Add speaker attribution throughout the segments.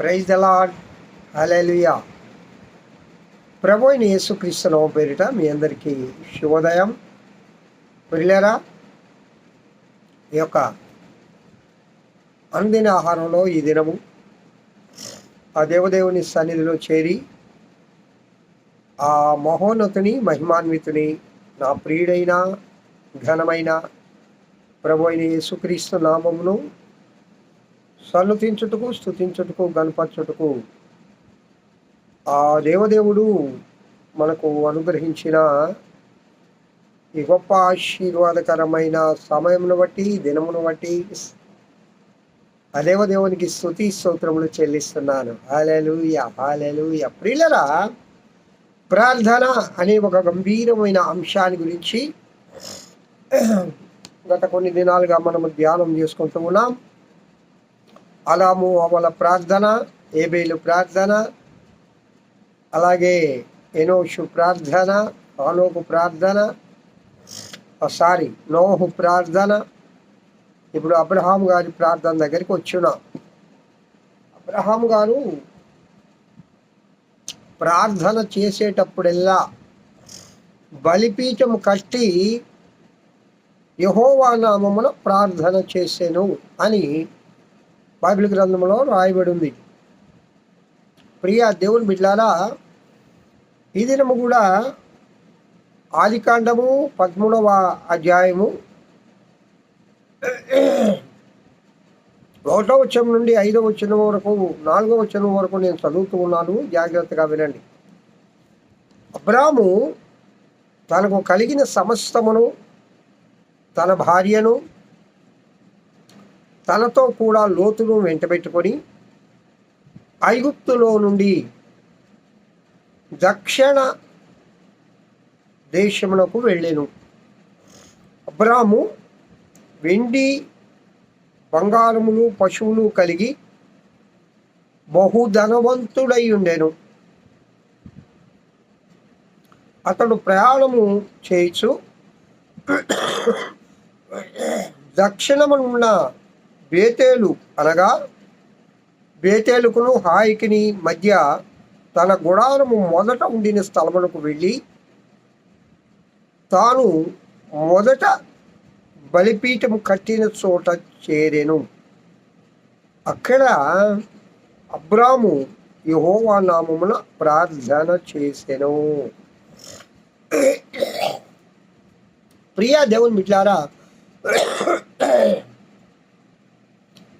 Speaker 1: Praise the lord hallelujah ప్రభు అయిన యేసుక్రీస్తు నవ పేరిట మీ అందరికీ శుభోదయం. పిల్లరా ఈ యొక్క అందిన ఆహారంలో ఈ దినము ఆ దేవదేవుని సన్నిధిలో చేరి ఆ మహోన్నతుని మహిమాన్వితుని నా ప్రియుడైన ఘనమైన ప్రభు అయిన యేసుక్రీస్తు నామమును సన్నుతించుటకు స్థుతించుటకు గణపరచుటకు ఆ దేవదేవుడు మనకు అనుగ్రహించిన ఈ గొప్ప ఆశీర్వాదకరమైన సమయమును బట్టి దినమును బట్టి ఆ దేవదేవునికి స్థుతి స్తోత్రములు చెల్లిస్తున్నాను. హాలెలూయ హాలెలూయ ప్రియులరా ప్రార్థన అనే ఒక గంభీరమైన అంశాన్ని గురించి గత కొన్ని దినాలుగా మనము ధ్యానం చేసుకుంటూ ఉన్నాం. అలాము అవల ప్రార్థన ఏబేలు ప్రార్థన అలాగే ఎనోషు ప్రార్థన ఆనోకు ప్రార్థన సారీ నోహు ప్రార్థన. ఇప్పుడు అబ్రహాం గారి ప్రార్థన దగ్గరికి వచ్చున్నాం అబ్రహాం గారు ప్రార్థన చేసేటప్పుడెల్లా బలిపీఠం కట్టి యహోవా నామమున ప్రార్థన చేసేను అని బైబిల్ గ్రంథంలో రాయబడి ఉంది. ప్రియ దేవుని బిడ్డారా ఈ దినము కూడా ఆదికాండము పదమూడవ అధ్యాయము ఒకటో వచ్చం నుండి ఐదో వచ్చిన వరకు నాలుగో వచ్చిన వరకు నేను చదువుతూ ఉన్నాను. జాగ్రత్తగా వినండి. అబ్రాము తనకు కలిగిన సమస్తమును తన భార్యను తనతో కూడా లోతును వెంటబెట్టుకొని ఐగుప్తులో నుండి దక్షిణ దేశమునకు వెళ్ళాను. అబ్రాము వెండి బంగారములు పశువులు కలిగి బహుధనవంతుడై ఉండెను. అతడు ప్రయాణము చేయొచ్చు దక్షిణమునున్న బేతేలు అనగా బేతేలుకును హాయికిని మధ్య తన గుడారము మొదట ఉండిన స్థలమునకు వెళ్ళి తాను మొదట బలిపీఠము కట్టిన చోట చేరెను. అక్కడ అబ్రాము యహోవా నామమున ప్రార్థన చేసెను. ప్రియా దేవుని మిట్లారా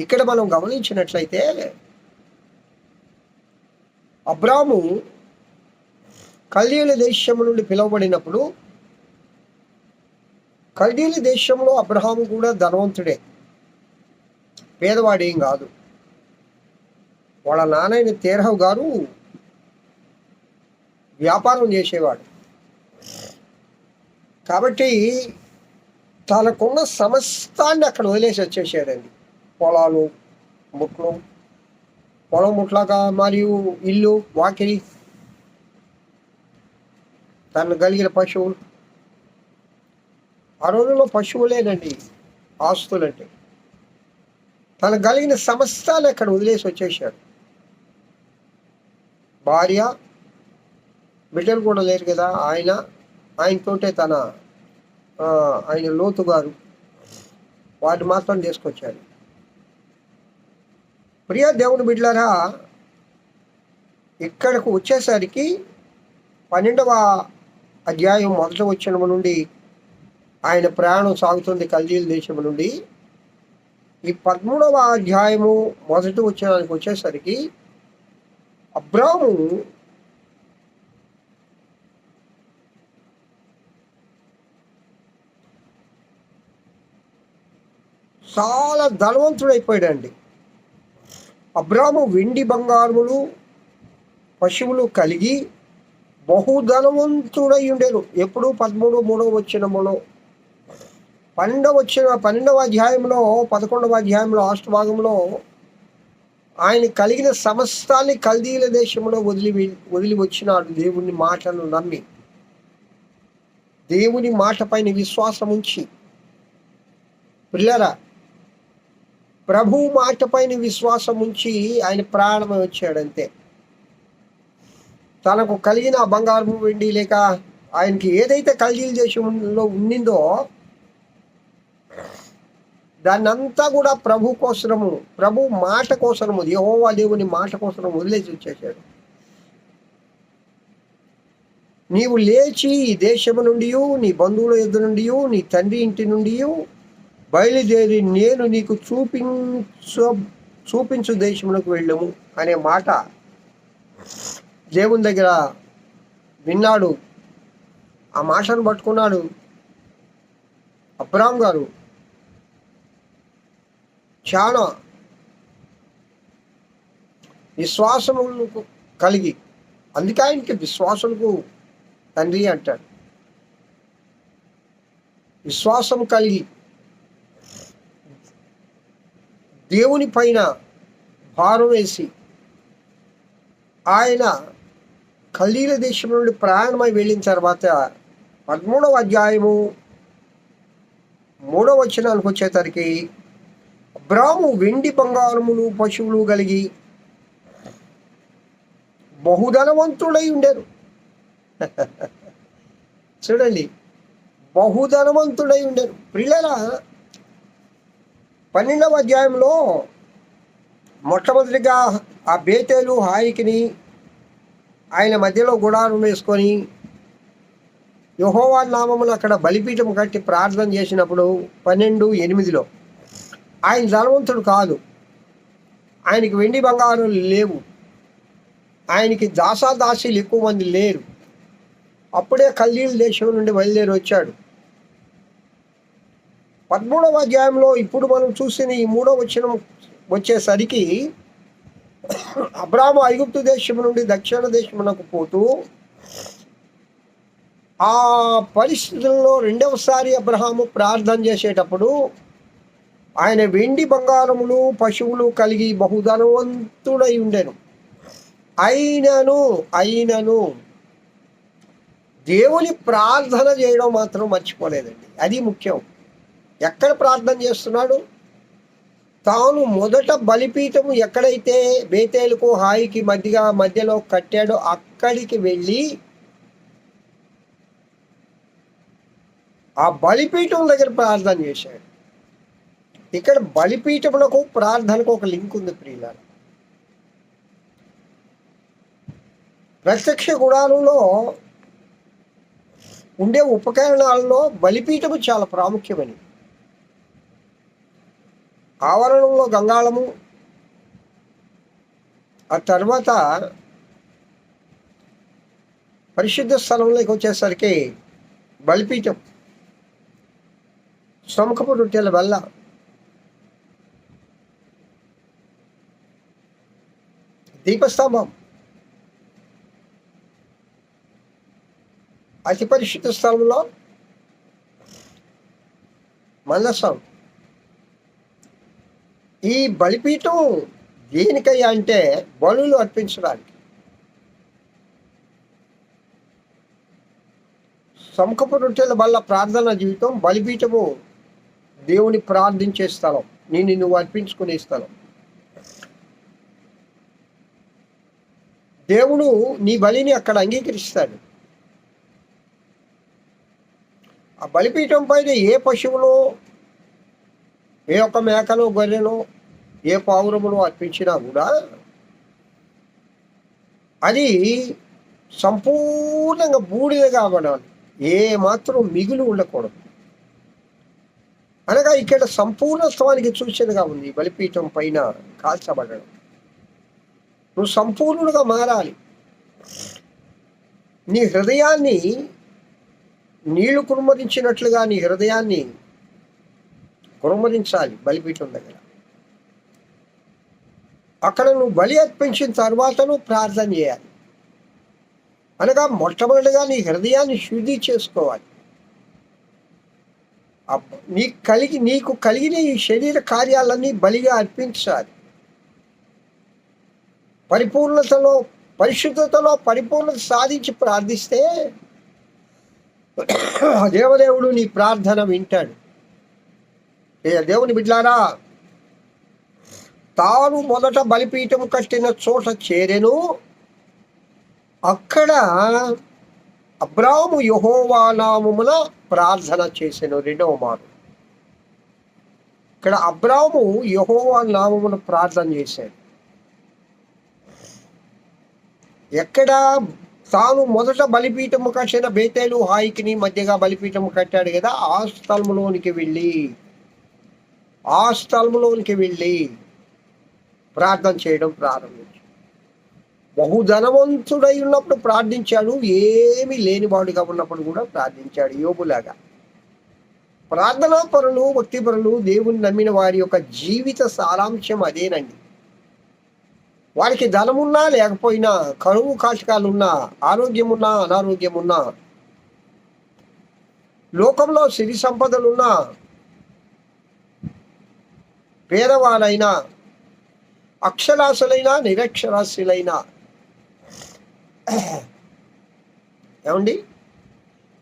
Speaker 1: ఇక్కడ మనం గమనించినట్లయితే అబ్రాము కల్దీయుల దేశము నుండి పిలువబడినప్పుడు కల్దీయుల దేశంలో అబ్రహాము కూడా ధనవంతుడే. పేదవాడేం కాదు. వాళ్ళ నాన్నైన తేరహవ్ గారు వ్యాపారం చేసేవాడు. కాబట్టి తనకున్న సమస్తాన్ని అక్కడ వదిలేసి వచ్చేసాడండి. పొలాలు ముట్లు పొలం ముట్లాక మరియు ఇల్లు వాకిలి తను కలిగిన పశువులు. ఆ రోజుల్లో పశువులేనండి ఆస్తులంటే. తను కలిగిన సమస్తాలు అక్కడ వదిలేసి వచ్చేసాడు భార్య బిడ్డలు కూడా లేరు కదా ఆయన ఆయనతోటే తన ఆయన లోతు గారు వాటిని మాత్రం తీసుకొచ్చారు. ప్రియ దేవుని బిడ్డలారా ఇక్కడకు వచ్చేసరికి పన్నెండవ అధ్యాయం మొదట వచ్చిన నుండి ఆయన ప్రయాణం సాగుతుంది కల్దీల దేశం నుండి. ఈ పదమూడవ అధ్యాయము మొదటి వచ్చినానికి వచ్చేసరికి అబ్రాము చాలా ధనవంతుడైపోయాడండి. అబ్రాము వెండి బంగారములు పశువులు కలిగి బహుధనవంతుడై ఉండేను. ఎప్పుడు? పదమూడు మూడవ వచ్చినములో పన్నెండవ వచ్చిన పన్నెండవ అధ్యాయంలో పదకొండవ అధ్యాయంలో లాస్ట్ భాగంలో ఆయన కలిగిన సమస్తాన్ని కల్దీల దేశంలో వదిలి వదిలి వచ్చినాడు దేవుని మాటను నమ్మి. దేవుని మాట పైన విశ్వాసం ఉంచి పిల్లరా ప్రభు మాట పైన విశ్వాసం ఉంచి ఆయన ప్రాణమై వచ్చాడంతే. తనకు కలిగిన బంగారు వెండి లేక ఆయనకి ఏదైతే కలిగిన దేశంలో ఉండిందో దాన్నంతా కూడా ప్రభు కోసరము ప్రభు మాట కోసరము యహోవా దేవుని మాట కోసరం వదిలేసి వచ్చేసాడు. నీవు లేచి ఈ దేశము నుండి నీ బంధువుల ఎదురు నుండి నీ తండ్రి ఇంటి నుండి బయలుదేరి నేను నీకు చూపించు చూపించు దేశములకు వెళ్ళము అనే మాట దేవుని దగ్గర విన్నాడు. ఆ మాటను పట్టుకున్నాడు అబ్రామ్ గారు. చాలా విశ్వాసములకు కలిగి అందుకే ఆయనకి విశ్వాసములకు తండ్రి అంటాడు. విశ్వాసం కలిగి దేవుని పైన భారం వేసి ఆయన ఖలీల దేశం నుండి ప్రయాణమై వెళ్ళిన తర్వాత పదమూడవ అధ్యాయము మూడవ వచనానికి వచ్చేసరికి అబ్రాము వెండి బంగారములు పశువులు కలిగి బహుధనవంతుడై ఉండేరు చూడండి బహుధనవంతుడై ఉండేరు పిల్లల పన్నెండవ అధ్యాయంలో మొట్టమొదటిగా ఆ బేతేలు హాయికిని ఆయన మధ్యలో గుడారం వేసుకొని యహోవా నామమును అక్కడ బలిపీఠం కట్టి ప్రార్థన చేసినప్పుడు పన్నెండు ఎనిమిదిలో ఆయన ధనవంతుడు కాదు. ఆయనకి వెండి బంగారం లేవు. ఆయనకి దాసాదాసీలు ఎక్కువ మంది లేరు. అప్పుడే కల్లీల దేశం నుండి బయలుదేరి వచ్చాడు. పదమూడవ అధ్యాయంలో ఇప్పుడు మనం చూసిన ఈ మూడవ వచనం వచ్చేసరికి అబ్రాహ్మ ఐగుప్తు దేశం నుండి దక్షిణ దేశమునకు పోతూ ఆ పరిస్థితుల్లో రెండవసారి అబ్రహాము ప్రార్థన చేసేటప్పుడు ఆయన వెండి బంగారములు పశువులు కలిగి బహుధనవంతుడై ఉండెను. అయినను అయినను దేవుని ప్రార్థన చేయడం మాత్రం మర్చిపోలేదండి. అది ముఖ్యం. ఎక్కడ ప్రార్థన చేస్తున్నాడు? తాను మొదట బలిపీఠము ఎక్కడైతే బేతేలకు హాయికి మధ్యగా మధ్యలో కట్టాడో అక్కడికి వెళ్ళి ఆ బలిపీఠం దగ్గర ప్రార్థన చేశాడు. ఇక్కడ బలిపీఠములకు ప్రార్థనకు ఒక లింక్ ఉంది ప్రియుల ప్రత్యక్ష గుడారంలో ఉండే ఉపకరణాలలో బలిపీఠము చాలా ప్రాముఖ్యమైనది. ఆవరణంలో గంగాళము. ఆ తర్వాత పరిశుద్ధ స్థలంలోకి వచ్చేసరికి బలిపీఠం. శ్రమకపు రొట్టెల వల్ల దీపస్తంభం. అతి పరిశుద్ధ స్థలంలో మల్లస్వామి ఈ బలిపీఠం దేనికయ్యా అంటే బలులు అర్పించడానికి. సంకపు రొట్టెల వల్ల ప్రార్థన జీవితం బలిపీఠము దేవుని ప్రార్థించే స్థలం. నేను నువ్వు అర్పించుకునే స్థలం. దేవుడు నీ బలిని అక్కడ అంగీకరిస్తాడు. ఆ బలిపీఠం పైన ఏ పశువులో ఏ ఒక్క మేకలో గొర్రెలో ఏ పావురమును అర్పించినా కూడా అది సంపూర్ణంగా బూడిద కావడాలి ఏ మాత్రం మిగులు ఉండకూడదు. అనగా ఇక్కడ సంపూర్ణత్వానికి సూచనగా ఉంది. బలిపీఠం పైన కాల్చబడడం. నువ్వు సంపూర్ణుడుగా మారాలి. నీ హృదయాన్ని నీళ్ళు కురుమరించినట్లుగా నీ హృదయాన్ని కురుమరించాలి బలిపీఠం దగ్గర. అక్కడ నువ్వు బలి అర్పించిన తర్వాత నువ్వు ప్రార్థన చేయాలి. అనగా మొట్టమొదటిగా నీ హృదయాన్ని శుద్ధి చేసుకోవాలి. నీకు కలిగి నీకు కలిగిన ఈ శరీర కార్యాలన్నీ బలిగా అర్పించాలి. పరిపూర్ణతలో పరిశుద్ధతలో పరిపూర్ణత సాధించి ప్రార్థిస్తే దేవదేవుడు నీ ప్రార్థన వింటాడు. ఏ దేవుని బిడ్లారా తాను మొదట బలిపీఠం కట్టిన చోట చేరెను. అక్కడ అబ్రాహము యహోవానామమున ప్రార్థన చేసెను రెండవ మారు. ఇక్కడ అబ్రాహము యహోవా నామమున ప్రార్థన చేశాడు. ఎక్కడ తాను మొదట బలిపీఠము కట్టిన బేతేలు హాయికిని మధ్యగా బలిపీఠము కట్టాడు కదా ఆ స్థలములోనికి వెళ్ళి ఆ స్థలములోనికి వెళ్ళి ప్రార్థన చేయడం ప్రారంభించాడు. బహుధనవంతుడై ఉన్నప్పుడు ప్రార్థించాడు. ఏమీ లేనివాడుగా ఉన్నప్పుడు కూడా ప్రార్థించాడు యోగులాగా ప్రార్థనా పరులు భక్తి పరులు దేవుని నమ్మిన వారి యొక్క జీవిత సారాంశం అదేనండి. వారికి ధనమున్నా లేకపోయినా కరువు కాషకాలున్నా ఆరోగ్యమున్నా అనారోగ్యమున్నా లోకంలో సిరి సంపదలున్నా పేదవారైనా అక్షరాస్యులైనా నిరక్షరాస్యులైనా. ఏమండి?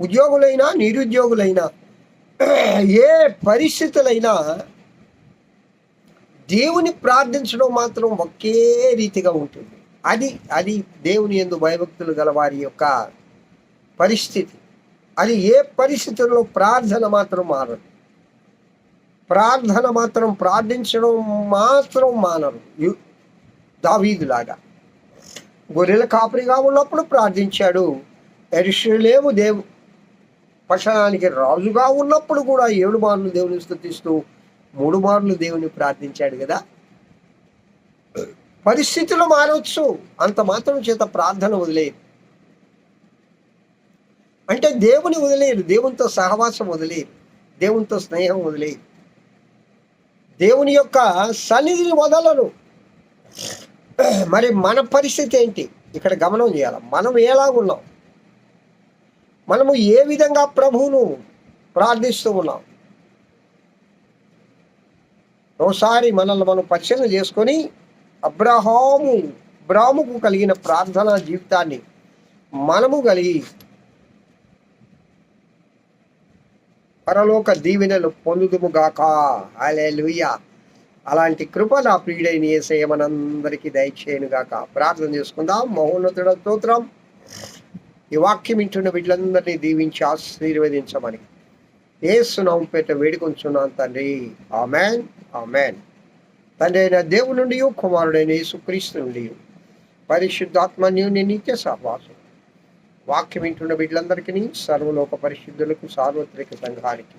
Speaker 1: ఉద్యోగులైనా నిరుద్యోగులైనా ఏ పరిస్థితులైనా దేవుని ప్రార్థించడం మాత్రం ఒకే రీతిగా ఉంటుంది. అది అది దేవుని ఎందు భయభక్తులు గల వారి యొక్క పరిస్థితి. అది ఏ పరిస్థితుల్లో ప్రార్థన మాత్రం మారదు. ప్రార్థన మాత్రం ప్రార్థించడం మాత్రం మానరు. యు- దావీదులాగా గొర్రెల కాపరిగా ఉన్నప్పుడు ప్రార్థించాడు. ఎరుషులేము దేవు పట్టణానికి రాజుగా ఉన్నప్పుడు కూడా ఏడు మార్లు దేవుని స్థుతిస్తూ మూడు మార్లు దేవుని ప్రార్థించాడు కదా. పరిస్థితులు మారవచ్చు అంత మాత్రం చేత ప్రార్థన వదిలేదు అంటే దేవుని వదిలేరు దేవునితో సహవాసం వదిలేరు దేవునితో స్నేహం వదిలేరు దేవుని యొక్క సన్నిధిని వదలరు మరి మన పరిస్థితి ఏంటి? ఇక్కడ గమనం చేయాలి. మనం ఎలాగున్నాం మనము ఏ విధంగా ప్రభువును ప్రార్థిస్తూ ఉన్నాం? ఒకసారి మనల్ని మనం పరిశీలన చేసుకొని అబ్రహాము బ్రాహ్ముకు కలిగిన ప్రార్థనా జీవితాన్ని మనము కలిగి పరలోక దీవెనలు పొందుదుముగాక గాక. హల్లెలూయా. అలాంటి కృప నా ప్రియుడైన ఏసయ్య మనందరికీ దయచేయనుగాక ప్రార్థన చేసుకుందాం. మహోన్నతుడ స్తోత్రం. ఈ వాక్యం ఇంటున్న బిడ్డలందరినీ దీవించి ఆశీర్వదించమని. ఏసునామం పేట వేడుకొంచున్నాను తండ్రి. ఆమెన్. ఆమెన్. తండ్రి అయిన దేవుని నుండి కుమారుడైన యేసుక్రీస్తు నుండి పరిశుద్ధాత్మన్యుని నిత్య సహవాసం. వాక్యం వింటున్న బిడ్డలందరికీ సర్వలోక పరిశుద్ధులకు సార్వత్రిక సంఘానికి.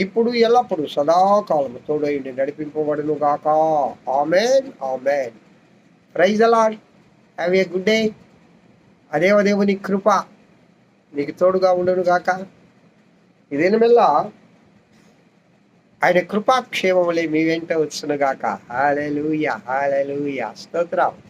Speaker 1: ఇప్పుడు ఎల్లప్పుడు సదాకాలం తోడైండి నడిపింపబడును గాక amen amen. Praise the lord have a good day. అదేవ దేవుని కృప నీకు తోడుగా ఉండను గాక ఇదేన మెల్ల ఆయన కృపాక్షేమములే మీ వెంట వచ్చును గాక హాలెలూయా హాలెలూయా. స్తోత్రం.